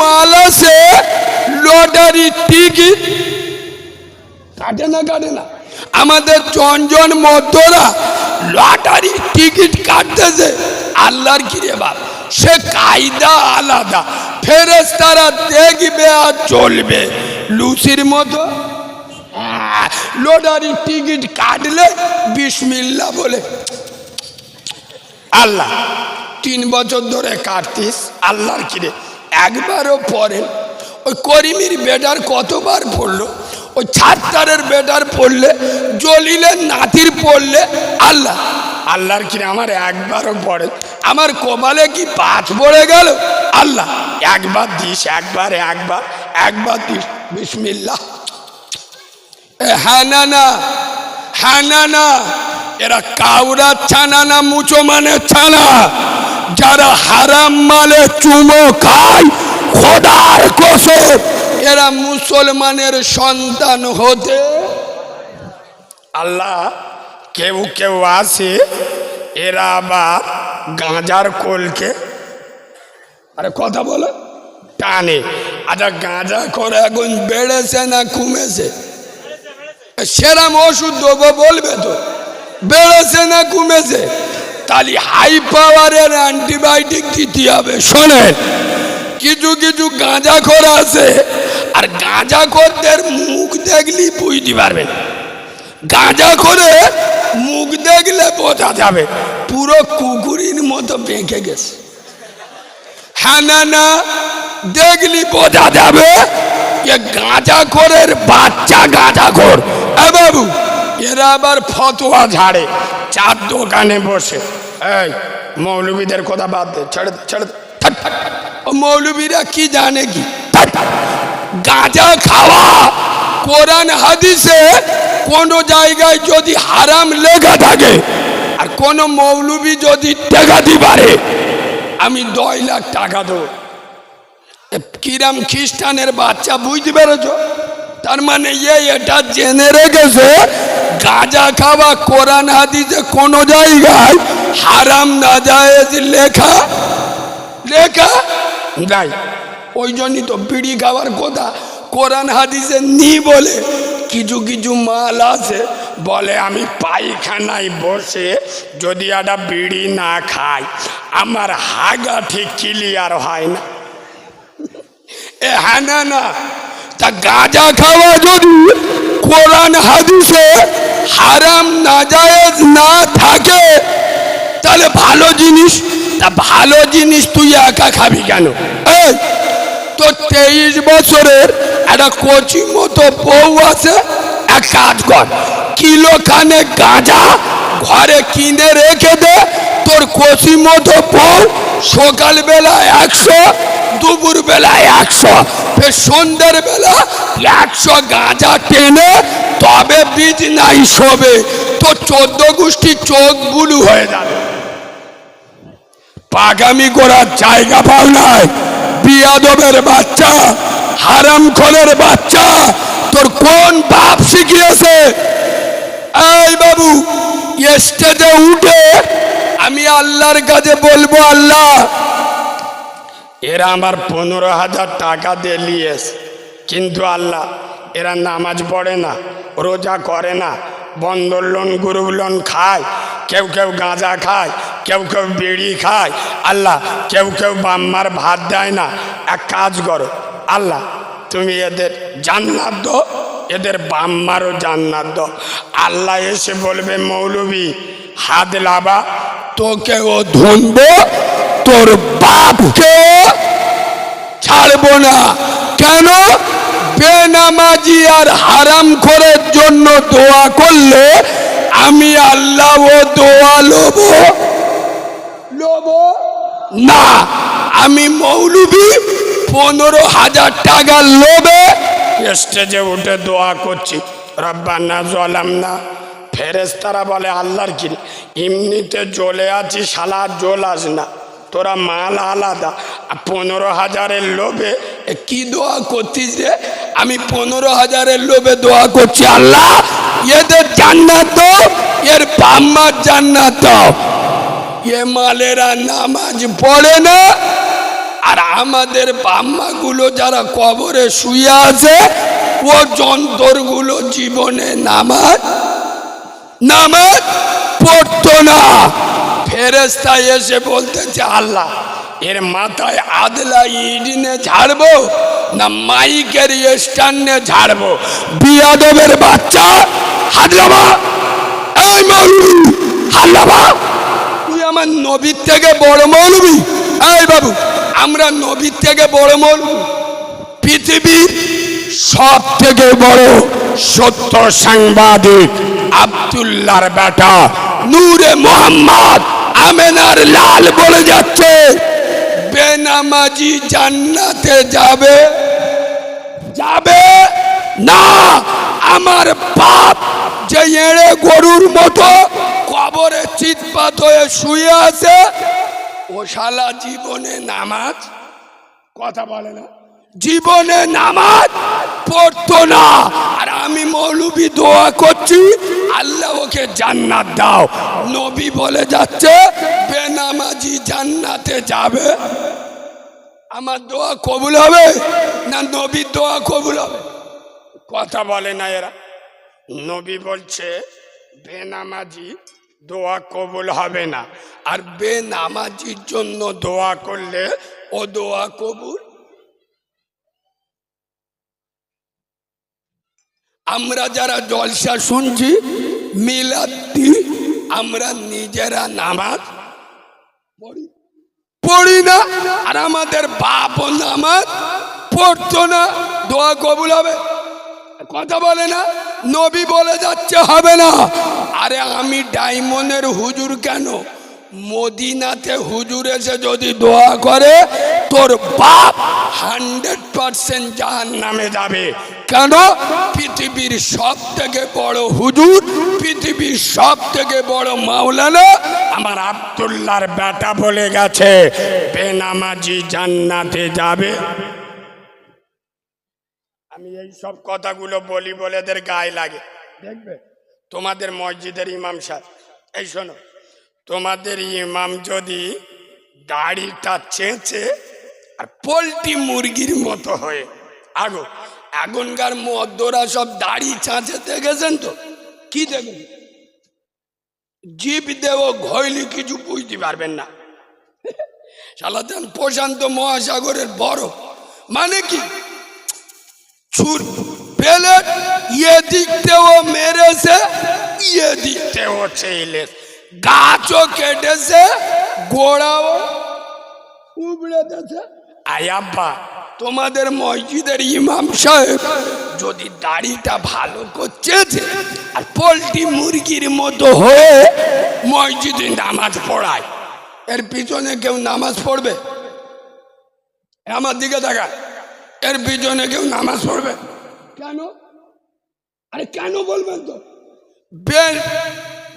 মাল আছে lottery ticket. কাটে না কাটে না। আমাদের জনজন মধ্যরা লটারি টিকিট কাটতেছে আল্লাহর কিরে বাপ। সে কায়দা আলাদা ফেরেস তারা দেখবে আর চলবে। লুচির মতো লটারি টিকিট কাটলে বিসমিল্লা বলে আল্লাহ তিন বছর ধরে কাটতিস আল্লাহর কিরে একবারও পরে ওই করিমির বেটার কতবার পড়ল? ওই ছাত্তারের বেটার পড়লে, জলিলের নাতির পড়লে, আল্লাহ, আল্লাহর কিরে আমার একবারও পড়ে আমার কপালে কি পাঁচ পড়ে গেল? আল্লাহ, একবার দিস, একবার একবার একবার দিস। বিসমিল্লাহ। এ হ্যাঁ না না হ্যাঁ না না এরা কাউরা ছানা না, মুচো মানে ছানা। যারা হারাম মালে চুমো খায়, খোদার কসম, এরা মুসলমানের সন্তান হতে। আল্লাহ, কেউ কেউ আসে এরা আবার গাঁজার কোলকে, আরে কথা বলো, টানে। আচ্ছা গাঁজা করে এখন বেড়েছে না কমেছে? সেরাম ওষুধ দেবো বলবে তো। বেড়েছে না কমেছে? তাহলে হাই পাওয়ারের অ্যান্টিবায়োটিক দিতে হবে, শোনেন। কিছু কিছু গাঁজা খোর আছে, আর গাঁজা খোরদের মুখ দেখলি বুঝতে গাঁজা করে মুখ দেখলে বোঝা যাবে, পুরো কুকুরির মতো বেঁকে গেছে। হ্যাঁ না না দেখলি বোঝা যাবে গাঁজা খোরের বাচ্চা গাঁজা খোর এ বাবু এরা আবার ফতোয়া ঝাড়ে। চার দোকানে বসে। এই, মৌলবীদের কথা বাদ দে, ছেড়ে ছেড়ে মৌলবীরা কি জানে কি। গাঁজা খাওয়া, কোরআন হাদিসে কোন জায়গায় যদি হারাম লেখা থাকে, আর কোন মৌলবী যদি টেকাতে পারে, আমি দশ লাখ টাকা দেবো। কিরাম খ্রিস্টানের বাচ্চা বুঝতে পেরেছ? তার মানে এটা জেনে রেখেছে গাঁজা খাওয়া কোরআন হাদিসে কোন জায়গায় হারাম না যায় লেখা। লেখা? নাই। ওই জন্যই তো বিড়ি খাওয়ার কথা। কোরআন হাদিসে নি বলে কিছু কিছু মাল আছে। বলে আমি পায়খানায় বসে যদি একটা বিড়ি না খাই আমার হাগা ঠিক ক্লিয়ার হয় না। এ হ্যাঁ না না। তা গাঁজা খাওয়া যদি কোরআন, হাদিসে হারাম, নাজায়েজ না থাকে, তাহলে ভালো জিনিস, তা ভালো জিনিস তুই একা খাবি কেন? এই তো তেইশ বছরের একটা কচি মতো বউ আছে, এক কাজ কর কিলো খানে গাঁজা ঘরে কিনে রেখে দে, তোর কচি মতো বউ সকালবেলা একশো দুপুর বেলা একশো, ফের সন্ধ্যের বেলা একশো গাঁজা টেনে তবে বীজ নাই শোবে তো চোদ্দ গোষ্ঠী চোখ বুলু হয়ে যাবে। পাগামি করার জায়গা পাও নাই। বিয়াদবের বাচ্চা হারাম খোলের বাচ্চা, তোর কোন বাপ শিখিয়েছে? এই বাবু স্টেজে উঠে আমি আল্লাহর কাছে বলব, আল্লাহ এরা আমার পনেরো হাজার টাকা দিয়ে লিয়েস কিন্তু আল্লাহ, এরা নামাজ পড়ে না, রোজা করে না, বন্দর লোন গ্রুপ লোন খায়, কেউ কেউ গাঁজা খায়, কেউ কেউ বিড়ি খায়। আল্লাহ, কেউ কেউ বাম্মার ভাত দেয় না। এক কাজ করো, আল্লাহ, তুমি এদের জান্নাত দো এদের বাম্মারও জান্নাত দো আল্লাহ এসে বলবে, মৌলবী, হাত লাবা তোকে ও ধুনবো তোর বাপকে ছাড়বো না। কেন? বেনামাজি আর হারাম খোরের জন্য দোয়া করলে আমি আল্লাহ ও দোয়া লোব লোব না। আমি মৌলবি, পনেরো হাজার টাকা লোবে স্টেজে উঠে দোয়া করছি। রব্বানা জলাম না ফেরেস্তারা বলে, আল্লাহর কি? এমনিতে জ্বলে আছি শালা জল আস না। তোরা মাল আলাদা। পনেরো হাজারের লোভে কি দোয়া করতিস রে? আমি পনেরো হাজারের লোভে দোয়া করছি, আল্লাহ, এদের জান্নাত, এর বাম্মার জান্নাত। এ মালেরা নামাজ পড়ে না, আর আমাদের বাম্মাগুলো যারা কবরে শুয়ে আছে, ও যন্ত্রগুলো জীবনে নামাজ নামাজ পড়তো না। ফেরেস্তা এসে বলতেছে আল্লাহ, এর মাথায় আদলা ইডিনে ঝাড়বো না মাইকের স্ট্যান্ডে ঝাড়বো? বিয়াদবের বাচ্চা, হাজলাবা, এই মৌলবি, হাজলাবা, তুই আমার নবীর থেকে বড় মৌলবি। এই বাবু, আমরা নবীর থেকে বড় মৌলবি। পৃথিবীর সব থেকে বড় সত্য সাংবাদিক আব্দুল্লাহর বেটা, নূরে মোহাম্মদ আমেনার লাল বলে যাচ্ছে। বেনামাজি জান্নাতে যাবে। যাবে? না, আমার বাপ যে এড়ে গরুর মতো কবরে চিৎপাত হয়ে শুয়ে আছে, ও জীবনে নামাজ? কথা বলে না। জীবনে নামাজ পড়তো না। আর আমি মৌলবি দোয়া করছি আল্লাহ ওকে জান্নাত দাও। নবী বলে যাচ্ছে, বেনামাজি জান্নাতে যাবে। আমার দোয়া কবুল হবে না নবীর দোয়া কবুল হবে? কথা বলে না এরা। নবী বলছে, বেনামাজি দোয়া কবুল হবে না। আর বেনামাজির জন্য দোয়া করলে ও দোয়া কবুল আমরা যারা জলসা শুনছি মিলাদি আমরা নিজেরা নামাজ পড়ি। না, আর আমাদের বাপ নামাজ পড়তো না, দোয়া কবুল হবে। কথা বলে না, নবী বলে যাচ্ছে হবে না। আরে আমি ডায়মন্ডের হুজুর কেন? মদিনাতে হুজুর এসে যদি দোয়া করে, তোর বাপ হান্ড্রেড পার্সেন্ট জাহান নামে যাবে। কেন? পৃথিবীর সব থেকে বড় হুজুর, পৃথিবীর সব থেকে বড় মাওলানা আমার আবদুল্লাহর বেটা বলে গেছে, বেনামাজি জান্নাতে যাবে। আমি এই সব কথাগুলো বলি বলে এদের গায়ে লাগে। দেখবে? তোমাদের মসজিদের ইমাম সাহেব, এই শোনো। তোমাদের ইমাম যদি দাড়িটা চেঁচে আর পোলট্রি মুরগির মতো হয়ে, আগো, এখনকার মদ্যরা সব দাড়ি চাঁচে দেখেছেন তো, কি দেখেন জীব দেব ঘইলি কিছু বুঝতে পারবেন না। সালাতেন প্রশান্ত মহাসাগরের বড় মানে কি? ছুর পেলে ইয়ে দিকতেও মেরেছে ইয়ে দিকতেও ছেলে গাছও কেটেছে, গোড়াও উবড়ে দিয়েছে আয়াব্বা তোমাদের মসজিদের ইমাম সাহেব যদি দাড়িটা ভালো করছে আর পোলট্রি মুরগির মতো হয়ে মসজিদে নামাজ পড়ায়, এর পিছনে কেউ নামাজ পড়বে? আমার দিকে দেখা এর পিছনে কেউ নামাজ পড়বে? কেন? আরে কেন বলবেন তো?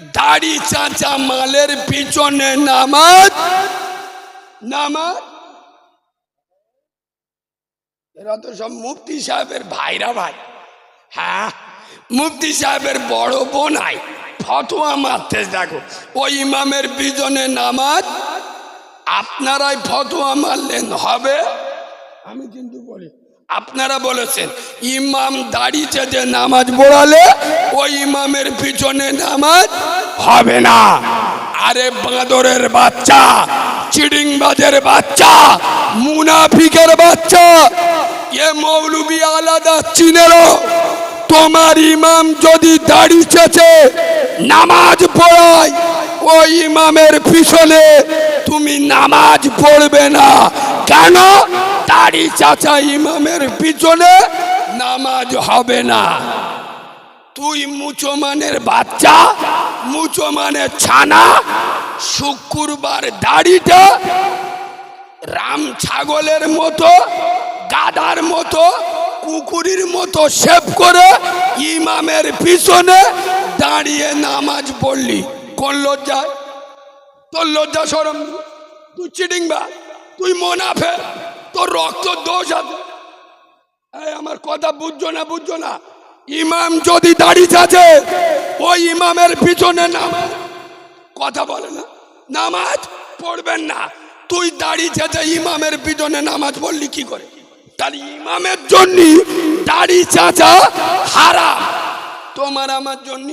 দাড়ি চাচা মালের পিছনে নামাজ। নামাজ? এরা তো সব মুফতি সাহেবের ভাইরা ভাই। হ্যাঁ মুফতি সাহেবের বড় বোনাই ফতোয়া মারতে দেখো, ওই ইমামের পিছনে নামাজ। আপনারাই ফতোয়া মারলেন, হবে? আমি কিন্তু আপনারা বলেছেন, ইমাম দাঁড়িয়েছে যে নামাজ পড়ালে ওই ইমামের পিছনে নামাজ হবে না। আরে বাঁদরের বাচ্চা, চিডিংবাজের বাচ্চা, মুনাফিকের বাচ্চা, এ মৌলবি আলাদা চিনেল তোমার ইমাম যদি দাঁড়িয়েছে নামাজ পড়ায়, ওই ইমামের পিছনে তুমি নামাজ পড়বে না। কেন? দাড়ি চাচা ইমামের পিছনে নামাজ হবে না। তুই মুচমানের বাচ্চা মুচমানের ছানা, শুক্রবার দাড়িটা রাম ছাগলের মতো, গাদার মতো, কুকুরের মতো সেভ করে ইমামের পিছনে দাঁড়িয়ে নামাজ পড়লি। কোন লজ্জায় তোর লজ্জা সরম? তুই চিটিং বা? তুই মোনাফে তোর রক্ত দোষ আছে। আমার কথা বুঝছ না বুঝছ না? ইমাম যদি দাঁড়িয়ে আছে ওই ইমামের পিছনে নামাজ। কথা বলে না। নামাজ পড়বেন না। তুই দাড়ি চাচা ইমামের পিছনে নামাজ পড়লি কি করে? তাহলে ইমামের জন্য দাড়ি চাচা হারাম। তোমার আমার জন্য?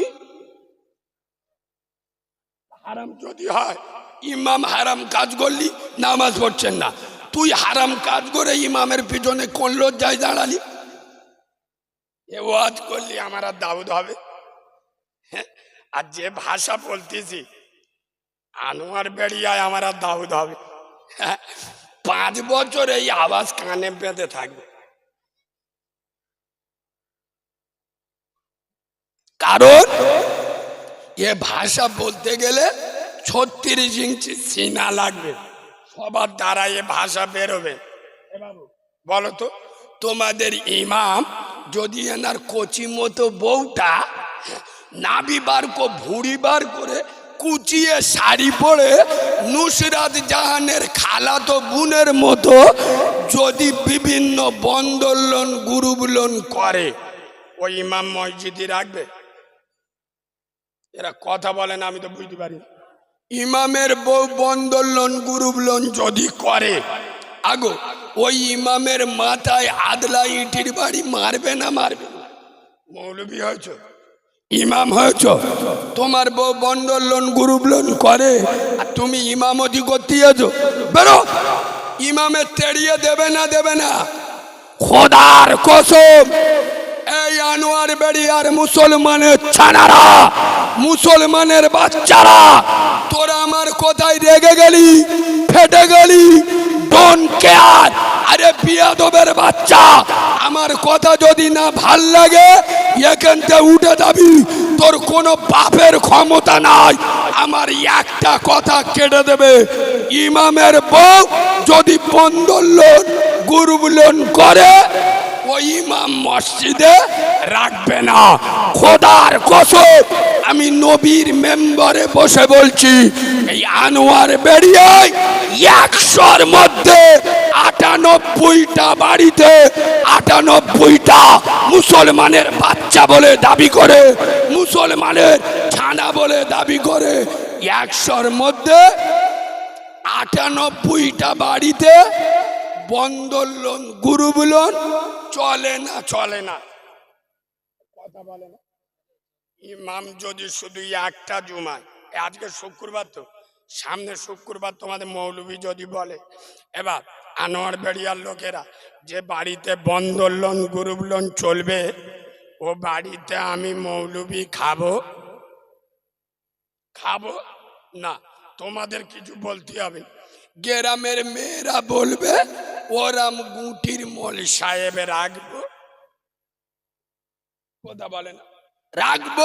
হারাম যদি হয়, ইমাম হারাম কাজ করলি, নামাজ পড়ছেন না। তুই হারাম কাজ করে ইমামের পিছনে কোন লজ্জায় দাঁড়ালি? এ ওয়াজ করলি আমার আর দাউদ হবে? হ্যাঁ, আর যে ভাষা বলতেছি আনোয়ার বেরিয়ায় আমার আর দাউদ হবে। হ্যাঁ, পাঁচ বছর এই আওয়াজ কানে বেঁধে থাকবে। কারণ এ ভাষা বলতে গেলে ছত্রিশ ইঞ্চি সিনা লাগবে। সবার দ্বারা এ ভাষা বেরোবে বাবু, বলো তো তোমাদের ইমাম যদি এনার কচি মতো বউটা নাবি বার কো ভুড়ি বার করে কুচিয়ে শাড়ি পরে নুসরাত জাহানের খালাতো বোনের মতো যদি বিভিন্ন বন্দর লোন লোন করে ওই ইমাম মসজিদই রাখবে এরা কথা বলেন আমি তো বুঝতে পারি না। ইমামের বউ বন্দর লোন গ্রুপ লোন যদি করে, আগো, ওই ইমামের মাথায় আদলা ইটির বাড়ি মারবে না মারবে? মৌলবী হয়েছ? ইমাম হয়েছ? তোমার বউ বন্দর লোন গ্রুপ লোন করে, আর তুমি ইমামতি করতে যাচ্ছ বেরো! ইমামের তেড়িয়ে দেবে না দেবে না। খোদার কসম! এই আনোয়ার বেড়িয়ার মুসলমানের ছানারা, মুসলমানের বাচ্চারা, তোরা আমার কোথায় রেগে গেলি, ফেটে গেলি ডোন কেয়ার আরে বিয়াদবের বাচ্চা, আমার কথা যদি না ভালো লাগে, এখান থেকে উঠে যাবি। তোর কোনো বাপের ক্ষমতা নাই। আমার একটা কথা কেটে দেবে। ইমামের বউ যদি বন্দর লোন, গুরু লোন করে ইমাম মসজিদে রাখবে না। খোদার কসম, আমি নবীর মেম্বারে বসে বলছি, এই আনোয়ার বেরিয়ে একশোর মধ্যে আটানব্বইটা বাড়িতে আটানব্বইটা মুসলমানের বাচ্চা বলে দাবি করে, মুসলমানের ছানা বলে দাবি করে, একশোর মধ্যে আটানব্বইটা বাড়িতে বন্দর লোন গ্রুপ লোন চলে না চলে না। কথা বলে না। ইমাম যদি শুধু একটা জুমায় আজকে শুক্রবার তো, সামনে শুক্রবার তোমাদের মৌলবী যদি বলে, এবার আনোয়ার বেড়িয়ার লোকেরা যে বাড়িতে বন্দর লোন, গ্রুপ লোন চলবে, ও বাড়িতে আমি মৌলবী খাব? খাব? না, তোমাদের কিছু বলতে হবে। গ্রামের মেয়েরা বলবে ওরাম গুটির মল সাহেবে রাখব। কথা বলে না। রাখব?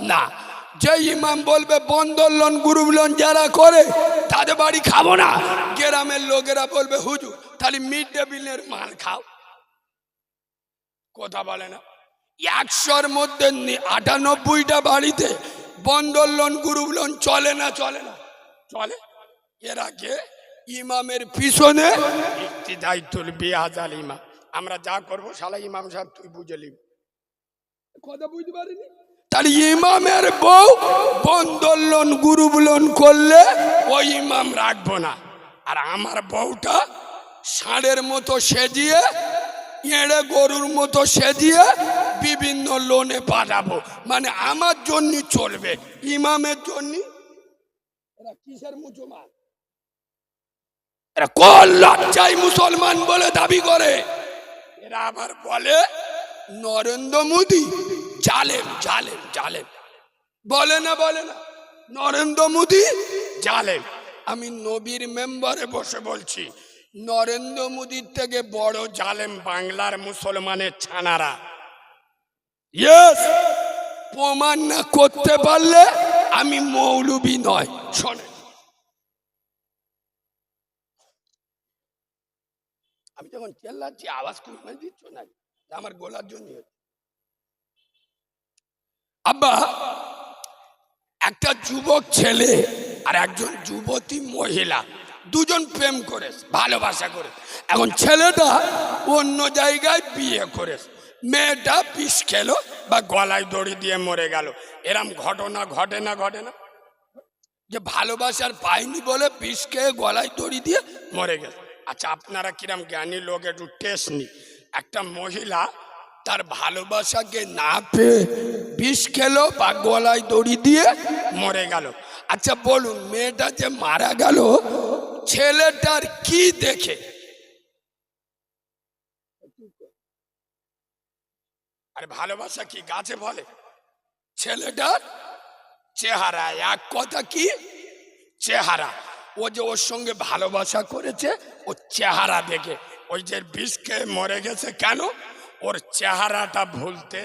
না। যে ইমাম বলবে, বন্দর লোন, গ্রুপ লোন যারা করে, তাদের বাড়ি খাব না। গ্রামের লোকেরা বলবে হুজু তাহলে মিড ডে মিলের মাল খাও। কথা বলে না। একশোর মধ্যে আটানব্বইটা বাড়িতে বন্দর লোন, গ্রুপ লোন চলে না চলে না। চলে? এর আগে ইমামের পিছনে। দায়িত্বল বিয়াজ আল ইমাম। আমরা যা করব শালা ইমাম সাহেব তুই বুঝে নিবি। কথা বুঝতে পারিনি? তাহলে ইমামের বউ বন্দর লোন গ্রুপ লোন করলে ওই ইমাম রাখব না। আর আমার বউটা ষাঁড়ের মতো সেজিয়ে এড়ে গরুর মতো সেজিয়ে বিভিন্ন লোনে পাঠাবো মানে আমার জন্য চলবে ইমামের জন্য এরা কিসের মুসলমান? এরা কোন লজ্জায় মুসলমান বলে দাবি করে। এরা আবার বলে, নরেন্দ্র মোদী, জালেম জালেম জালেম। বলে না বলে না। নরেন্দ্র মোদী, জালেম। আমি নবীর মেম্বারে বসে বলছি, নরেন্দ্র মোদীর থেকে বড় জালেম বাংলার মুসলমানের ছানারা। ইয়েস প্রমাণ না করতে পারলে আমি মৌলবি নয় শোনে আমি যখন চেল্লাচ্ছি, আওয়াজ কমে দিচ্ছ না আমার গোলার জন্য আব্বা, একটা যুবক ছেলে আর একজন যুবতী মহিলা, দুজন প্রেম করে ভালোবাসা করে এখন ছেলেটা অন্য জায়গায় বিয়ে করে মেয়েটা পিস খেলো বা গলায় দড়ি দিয়ে মরে গেল। এরম ঘটনা ঘটে না ঘটে না। যে ভালোবাসার পাইনি বলে বিষ খেয়ে গলায় দড়ি দিয়ে মরে গেছে। আচ্ছা আপনারা কিরম জ্ঞানী লোক, একটু টেস্ট নি একটা মহিলা তার ভালোবাসাকে না পেয়ে বিষ খেলো বা গলায় দড়ি দিয়ে মরে গেল। আচ্ছা বলুন, মেয়েটা যে মারা গেল, ছেলেটার কি দেখে? আরে, ভালোবাসা কি গাছে বলে? ছেলেটার চেহারা এক কথা কি? চেহারা। ও যে ওর সঙ্গে ভালোবাসা করেছে, ও চেহারা দেখে। ওই যে বিষ খেয়ে মরে গেছে কেন? ওর চেহারাটা ভুলতে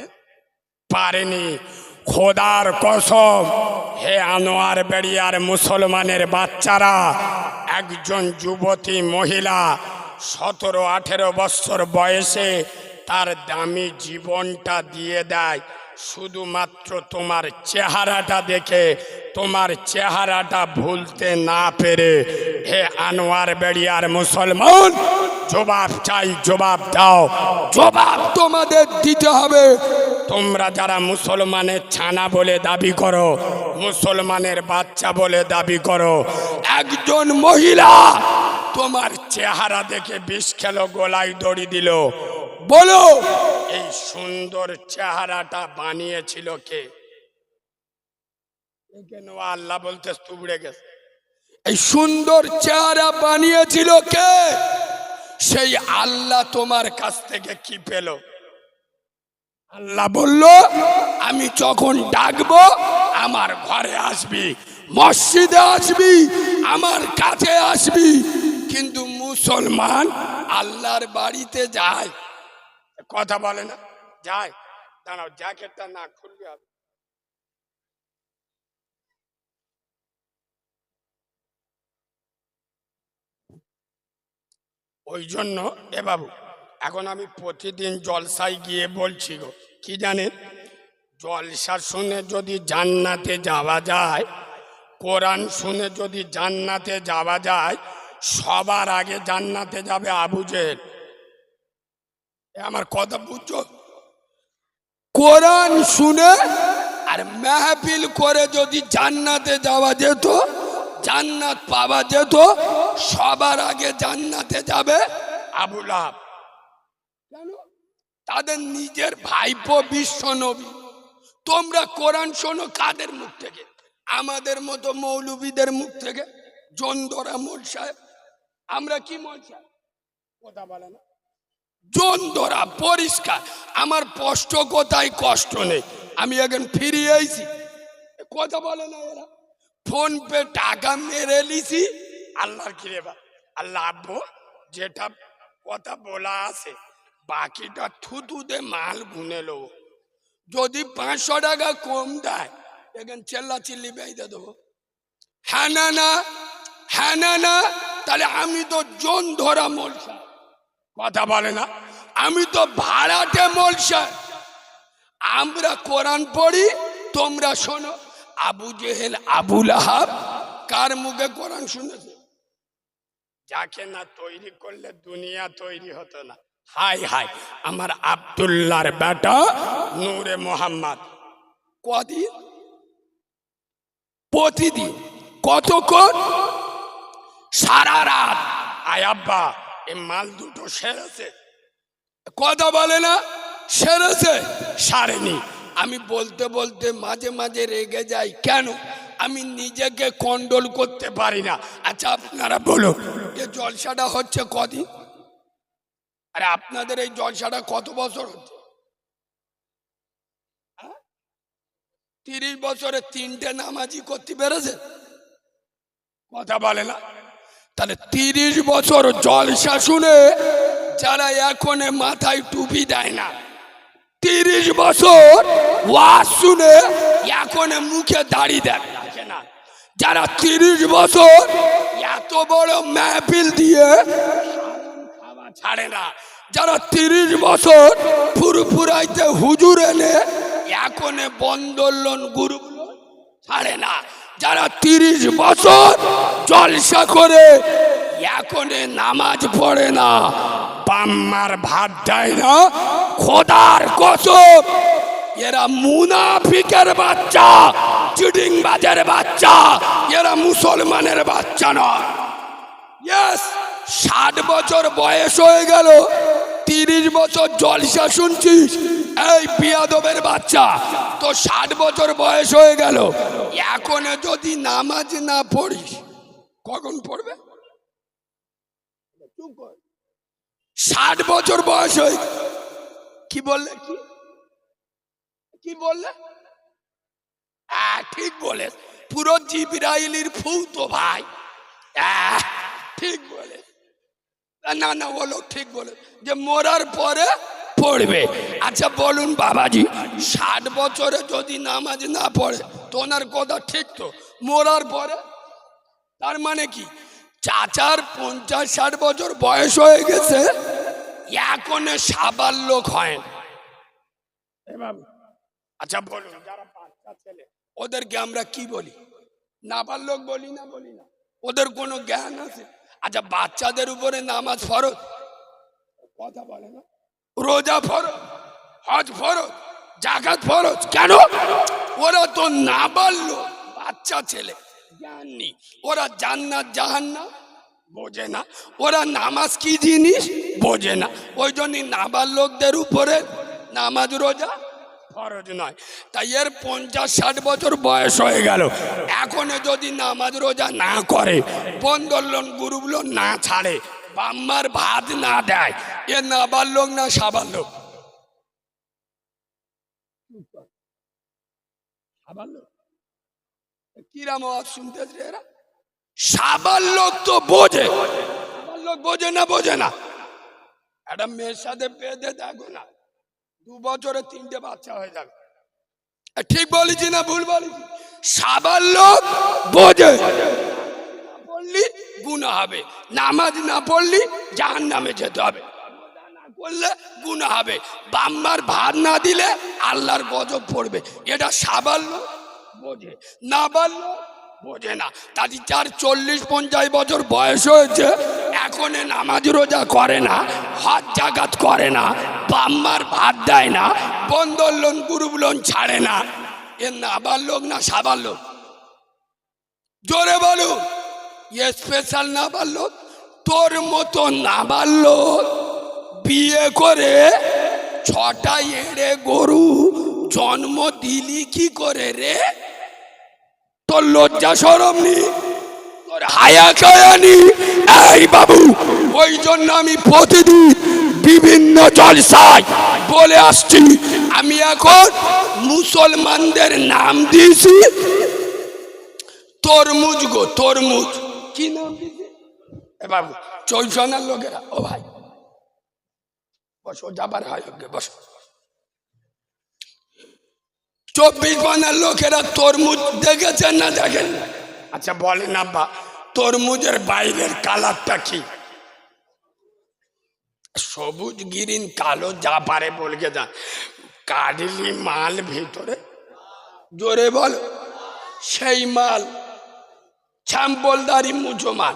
পারেনি। খোদার কসম, হে আনোয়ার বেড়িয়ার মুসলমানের বাচ্চারা, একজন যুবতী মহিলা সতেরো আঠেরো বছর বয়সে তার দামি জীবনটা দিয়ে দেয়। শুধুমাত্র তোমার চেহারাটা দেখে তোমার চেহারাটা ভুলতে না পেরে হে আনোয়ার বেড়িয়ার মুসলমান জবাব চাই জবাব দাও। জবাব তোমাদের দিতে হবে। তোমরা যারা মুসলমানের ছানা বলে দাবি করো মুসলমানের বাচ্চা বলে দাবি করো একজন মহিলা তোমার চেহারা দেখে বিষ খেলো গলায় দড়ি দিল। বলো। এই সুন্দর চেহারাটা বানিয়েছিল কে? এখানে আল্লাহ বলতে তুবড়ে গেছে। এই সুন্দর চেহারা বানিয়েছিল কে? সেই আল্লাহ তোমার কাছ থেকে কি পেল? আল্লাহ বলল আমি যখন ডাকবো আমার ঘরে আসবি মসজিদে আসবি আমার কাছে আসবি। কিন্তু মুসলমান আল্লাহর বাড়িতে যায় কথা বলে না। যায় দাঁড়াও জ্যাকেটটা না খুলবে ওই জন্য, এ বাবু, এখন আমি প্রতিদিন জলসায় গিয়ে বলছি গো, কি জানেন? জলসা শুনে যদি জান্নাতে যাওয়া যায়, কোরআন শুনে যদি জান্নাতে যাওয়া যায়, সবার আগে জান্নাতে যাবে আবু আমার কথা বুঝছ? কোরআন শুনে আর মেহফিল করে যদি জান্নাতে যাওয়া যেত, জান্নাত পাওয়া যেত, সবার আগে জান্নাতে যাবে আবুল তাদের নিজের ভাইপো বিশ্ব নবী। তোমরা কোরআন শোনো কাদের মুখ থেকে? আমাদের মতো মৌলবীদের মুখ থেকে? জন্দরা মোল সাহেব আমরা কি মোল সাহেব কথা বলে না। জন্দরা পরিষ্কার। আমার কষ্ট কোথায় কষ্ট নেই। আমি এখন ফিরিয়ে আইছি। কথা বলে না এরা। ফোন পে টাকা মেরে লিছি আল্লাহর কিরে বা। আল্লাহ আব্বু, যেটা কথা বলা আছে, বাকিটা থুতুতে মাল গুনে লো যদি পাঁচশো টাকা কম দেয়, এখন চেল্লা চিল্লি বেঁধে দেবো। হ্যাঁ না হ্যাঁ না তাহলে আমি তো জন ধরা মলসা কথা বলে না। আমি তো ভাড়াটে মলসা আমরা কোরআন পড়ি, তোমরা শোনো। আবু জেহেল আবুল আহাব কার মুখে কোরআন শুনেছে? যাকে না তৈরি করলে দুনিয়া তৈরি হতো না। হাই হাই আমার আবদুল্লাহর বেটা নূরে মোহাম্মদ। কদিন? প্রতিদিন। কতক্ষণ? সারা রাত। আয় আব্বা। এ মাল দুটো সেরেছে। কথা বলে না? সেরেছে? সারেনি। আমি বলতে বলতে মাঝে মাঝে রেগে যাই। কেন? আমি নিজেকে কন্ট্রোল করতে পারি না। আচ্ছা আপনারা বলুন যে জলসাটা হচ্ছে কদিন? আরে আপনাদের এই জলসাটা কত বছর হচ্ছে? হ্যাঁ? তিরিশ বছরে তিনটে নামাজি করতে পেরেছে? কথা বলে না? তাহলে তিরিশ বছর জলসা শুনে যারা এখন মাথায় টুপি দেয় না, তিরিশ বছর শুনে এখন মুখে দাড়ি দেয় না যারা তিরিশ বছর এত বড় মেহফিল দিয়ে ছাড়ে না, যারা তিরিশ বছর ফুরফুরাইতে হুজুর এনে এখন বন্দোলন গুরুগুলো ছাড়ে না। যারা তিরিশ বছর জলসা করে এখন নামাজ পড়ে না। বাম্মার ভাত দেয় না, খোদার কসম। এরা মুনাফিকের বাচ্চা চিটিং বাজার বাচ্চা, এরা মুসলমানের বাচ্চা নয়। ষাট বছর বয়স হয়ে গেল, তিরিশ বছর জলসা শুনছিস? এই পিয়াদবের বাচ্চা তো ষাট বছর বয়স হয়ে গেল। এখন যদি নামাজ না পড়িস কখন পড়বে? ষাট বছর বয়স হয়ে। কি বললে? কি? কি বললে? হ্যাঁ ঠিক বলে পুরো জিবরাইলির তো ভাই। আহ, ঠিক বলে না না বলো ঠিক বলে যে মরার পরে পড়বে। আচ্ছা বলুন বাবাজি ষাট বছরে যদি নামাজ না পড়ে তো ওনার কথা ঠিক তো? মরার পরে? তার মানে কি? চাচার পঞ্চাশ ষাট বছর বয়স হয়ে গেছে এখন সাবার লোক হয় আচ্ছা বলুন। যারা বাচ্চা ছেলে ওদেরকে আমরা কি বলি? নাবার লোক বলি না বলি না? ওদের কোনো জ্ঞান আছে? আচ্ছা বাচ্চাদের উপরে নামাজ ফরজ? কথা বলে না? রোজা ফরজ, হজ ফরজ, জাকাত ফরজ। কেন? ওরা তো নাবার লোক বাচ্চা ছেলে জাননি ওরা জান্নাত জাহান্না বোঝে না। ওরা নামাজ কি জিনিস? বোঝে না। ওই জন্যই নাবার লোকদের উপরে নামাজ, রোজা ফরজ নয়। তাই এর পঞ্চাশ, ষাট বছর বয়স হয়ে গেল। এখন যদি নামাজ, রোজা না করে, বন্ধন লোন গ্রুপ না ছাড়ে বাম্মার ভাত না দেয়। এ নাবার লোক, না সাবার লোক। সাবার লোক? কিরাম আওয়াজ শুনতেছে এরা? সাবার লোক তো বোঝে। সাবার লোক বোঝে না বোঝে না। একটা মেয়ের সাথে বেঁধে দেখো না। দু বছরে তিনটে বাচ্চা হয়ে যাবে। ঠিক বলেছি না ভুল বলেছি? সাবার লোক বোঝে। পড়লি, গুণা হবে। নামাজ না পড়লি জাহান নামে যেতে হবে। না করলে গুণা হবে। বাম্মার ভাত না দিলে আল্লাহর গজব পড়বে। এটা সাবার লোক বোঝে। না বাড়লো বোঝে না। তাই যার চল্লিশ পঞ্চাশ বছর বয়স হয়েছে, এখন নামাজ রোজা করে না হাত জাগাত করে না, বাম্মার ভাত দেয় না, বন্দর লোন, গ্রুপ লোন ছাড়ে না। এ নাবার লোক না সাবার লোক জোরে বলুন। স্পেশাল নাবার লোক তোর মতো নাবার লোক বিয়ে করে ছটা এড়ে গরু জন্ম দিলি কি করে রে? তোর লজ্জা সরম নি, তোর হায়া কায়ানি এই বাবু, ওই জন্য আমি প্রতিদিন বিভিন্ন জলসায় বলে আসছি, আমি এখন মুসলমানদের নাম দিয়েছি। তরমুজ গো, তরমুজ। কি নাম দিয়েছি এ বাবু চৈশনার লোকেরা, ও ভাই, বসো, যাবার হয় ওকে বসো। চব্বিশ পনেরো লোকেরা তরমুজ দেখেছেন না দেখেন না? আচ্ছা বলেন আব্বা, তরমুজের বাইরের কালারটা কি? সবুজ, গিরিন, কালো, যা পারে বলকে যান কাডলি মাল ভিতরে। জোরে বল। সেই মাল ছ্যাম্পলদারি মুছো মাল